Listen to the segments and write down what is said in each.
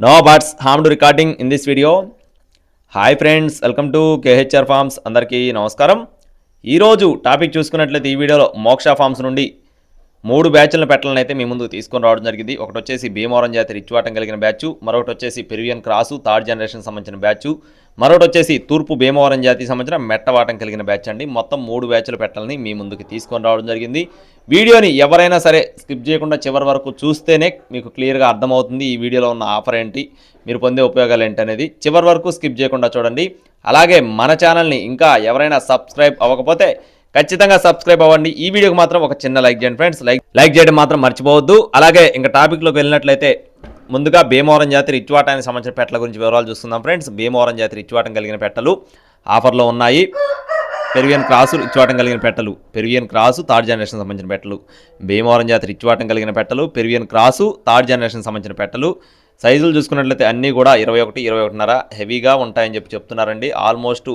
No buts harm to recording in this video hi friends welcome to KHR farms అందరికీ నమస్కారం ఈరోజు topic చూసుకున్నట్లయితే ఈ వీడియోలో మోక్ష ఫార్మ్స్ నుండి మూడు బ్యాచ్లను పెట్టాలని అయితే మీ ముందు తీసుకొని రావడం జరిగింది. ఒకటి వచ్చేసి భీమవరం జాతి రిచ్వాటం కలిగిన బ్యాచ్ మరొకటి వచ్చేసి పెరివియన్ క్రాసు థర్డ్ జనరేషన్ సంబంధించిన బ్యాచ్ మరొకటి వచ్చేసి తూర్పు భీమవరం జాతికి సంబంధించిన మెట్టవాటం కలిగిన బ్యాచ్ అండి. మొత్తం మూడు బ్యాచ్లు పెట్టాలని మీ ముందుకు తీసుకొని రావడం జరిగింది. వీడియోని ఎవరైనా సరే స్కిప్ చేయకుండా చివరి వరకు చూస్తేనే మీకు క్లియర్గా అర్థమవుతుంది ఈ వీడియోలో ఉన్న ఆఫర్ ఏంటి మీరు పొందే ఉపయోగాలు ఏంటి అనేది. చివరి వరకు స్కిప్ చేయకుండా చూడండి. అలాగే మన ఛానల్ని ఇంకా ఎవరైనా సబ్స్క్రైబ్ అవ్వకపోతే ఖచ్చితంగా సబ్స్క్రైబ్ అవ్వండి. ఈ వీడియోకి మాత్రం ఒక చిన్న లైక్ చేయండి ఫ్రెండ్స్. లైక్ లైక్ చేయడం మాత్రం మర్చిపోవద్దు. అలాగే ఇంకా టాపిక్లోకి వెళ్ళినట్లయితే ముందుగా భీమవరం జాతి రిచ్వాటానికి సంబంధించిన పెట్టల గురించి వివరాలు చూస్తున్నాం ఫ్రెండ్స్. భీమవరం జాతి రిచ్వాటం కలిగిన పెట్టలు ఆఫర్లో ఉన్నాయి. పెరివియన్ క్రాసు రిచ్వాటం కలిగిన పెట్టలు పెరివియన్ క్రాసు థర్డ్ జనరేషన్ సంబంధించిన పెట్టలు భీమవరం జాతి రిచ్వాటం కలిగిన పెట్టలు పెరివియన్ క్రాసు థర్డ్ జనరేషన్ సంబంధించిన పెట్టలు. సైజులు చూసుకున్నట్లయితే అన్నీ కూడా ఇరవై ఒకటి ఇరవై ఒకటిన్నర హెవీగా ఉంటాయని చెప్పి చెప్తున్నారండి. ఆల్మోస్ట్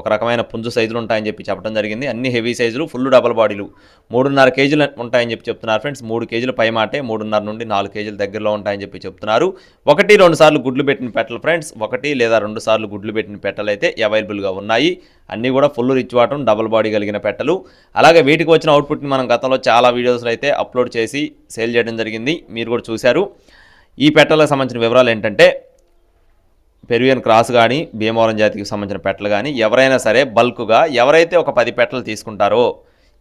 ఒక రకమైన పుంజు సైజులు ఉంటాయని చెప్పి చెప్పడం జరిగింది. అన్ని హెవీ సైజులు ఫుల్ డబల్ బాడీలు. మూడున్నర కేజీలు ఉంటాయని చెప్పి చెప్తున్నారు ఫ్రెండ్స్. మూడు కేజీలు పై మాటే మూడున్నర నుండి నాలుగు కేజీల దగ్గరలో ఉంటాయని చెప్పి చెప్తున్నారు. ఒకటి రెండు సార్లు గుడ్లు పెట్టిన పెట్టలు ఫ్రెండ్స్. ఒకటి లేదా రెండు సార్లు గుడ్లు పెట్టిన పెట్టలు అయితే అవైలబుల్గా ఉన్నాయి. అన్నీ కూడా ఫుల్ రిచ్ వాటం డబల్ బాడీ కలిగిన పెట్టలు. అలాగే వీటికి వచ్చిన అవుట్పుట్ని మనం గతంలో చాలా వీడియోస్లో అయితే అప్లోడ్ చేసి సేల్ చేయడం జరిగింది. మీరు కూడా చూశారు. ఈ పెట్టలకు సంబంధించిన వివరాలు ఏంటంటే పెరువియన్ క్రాస్ కానీ భీమవరం జాతికి సంబంధించిన పెట్టలు కానీ ఎవరైనా సరే బల్క్గా ఎవరైతే ఒక పది పెట్టలు తీసుకుంటారో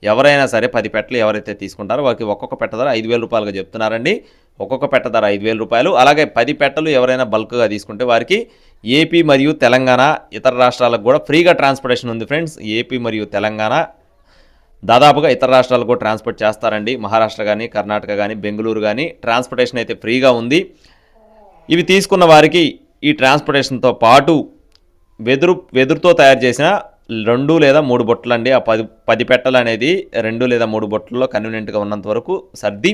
ఎవరైనా సరే పది పెట్టలు ఎవరైతే తీసుకుంటారో వారికి ఒక్కొక్క పెట్ట ధర ఐదు వేల రూపాయలుగా చెప్తున్నారండి. ఒక్కొక్క పెట్ట ధర ఐదు వేల రూపాయలు. అలాగే పది పెట్టలు ఎవరైనా బల్క్గా తీసుకుంటే వారికి ఏపీ మరియు తెలంగాణ ఇతర రాష్ట్రాలకు కూడా ఫ్రీగా ట్రాన్స్పోర్టేషన్ ఉంది ఫ్రెండ్స్. ఏపీ మరియు తెలంగాణ దాదాపుగా ఇతర రాష్ట్రాలకు కూడా ట్రాన్స్పోర్ట్ చేస్తారండి. మహారాష్ట్ర కానీ కర్ణాటక కానీ బెంగళూరు కానీ ట్రాన్స్పోర్టేషన్ అయితే ఫ్రీగా ఉంది. ఇవి తీసుకున్న వారికి ఈ ట్రాన్స్పోర్టేషన్తో పాటు వెదురు వెదురుతో తయారు చేసిన రెండు లేదా మూడు బొట్టలు అండి ఆ పది పది పెట్టలు అనేది రెండు లేదా మూడు బొట్టల్లో కన్వీనియంట్గా ఉన్నంత వరకు సర్ది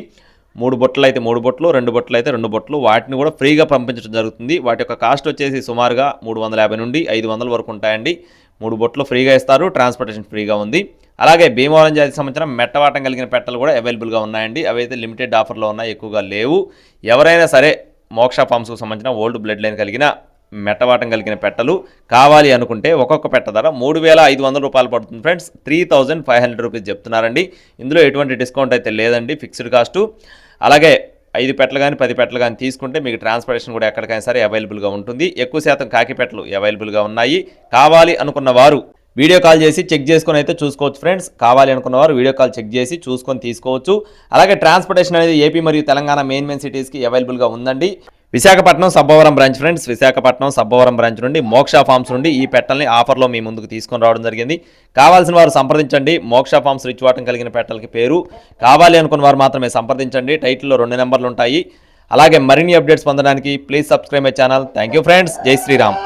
మూడు బొట్టలు అయితే మూడు బొట్టలు రెండు బొట్టలు అయితే రెండు బొట్టలు వాటిని కూడా ఫ్రీగా పంపించడం జరుగుతుంది. వాటి యొక్క కాస్ట్ వచ్చేసి సుమారుగా మూడు వందల యాభై నుండి ఐదు వందల వరకు ఉంటాయండి. మూడు బొట్టలు ఫ్రీగా ఇస్తారు ట్రాన్స్పోర్టేషన్ ఫ్రీగా ఉంది. అలాగే భీమవరం జాతికి సంబంధించిన మెట్టవాటం కలిగిన పెట్టలు కూడా అవైలబుల్గా ఉన్నాయండి. అవి అయితే లిమిటెడ్ ఆఫర్లో ఉన్నాయి ఎక్కువగా లేవు. ఎవరైనా సరే మోక్ష ఫామ్స్కు సంబంధించిన ఓల్డ్ బ్లడ్ లైన్ కలిగిన మెట్టవాటం కలిగిన పెట్టలు కావాలి అనుకుంటే ఒక్కొక్క పెట్ట ధర మూడు వేల ఐదు వందల రూపాయలు పడుతుంది friends. Three thousand five hundred rupees చెప్తున్నారండి. ఇందులో ఎటువంటి డిస్కౌంట్ అయితే లేదండి. Fixed cost. అలాగే ఐదు పెట్టలు కానీ పది పెట్టలు కానీ తీసుకుంటే మీకు ట్రాన్స్పోర్టేషన్ కూడా ఎక్కడికైనా సరే అవైలబుల్గా ఉంటుంది. ఎక్కువ శాతం కాకి పెట్టలు అవైలబుల్గా ఉన్నాయి. కావాలి అనుకున్న వారు వీడియో కాల్ చేసి చెక్ చేసుకొని అయితే చూసుకోవచ్చు ఫ్రెండ్స్. కావాలి అనుకున్నవారు వీడియో కాల్ చెక్ చేసి చూసుకొని తీసుకోవచ్చు. అలాగే ట్రాన్స్పోర్టేషన్ అనేది ఏపీ మరియు తెలంగాణ మెయిన్ మెయిన్ సిటీస్కి అవైలబుల్గా ఉందండి. Visakhapatnam Sabbavaram branch friends. Visakhapatnam Sabbavaram branch నుండి మోక్ష ఫార్మ్స్ నుండి ఈ పెట్టల్ని ఆఫర్లో మీ ముందుకు తీసుకొని రావడం జరిగింది. కావాల్సిన వారు సంప్రదించండి. మోక్ష ఫార్మ్స్ రిచ్వాటం కలిగిన పెట్టలకి పేరు. కావాలి అనుకున్న వారు మాత్రమే సంప్రదించండి. టైటిల్లో రెండు నెంబర్లు ఉంటాయి. అలాగే మరిన్ని అప్డేట్స్ పొందడానికి please subscribe my channel thank you friends జై శ్రీరామ్.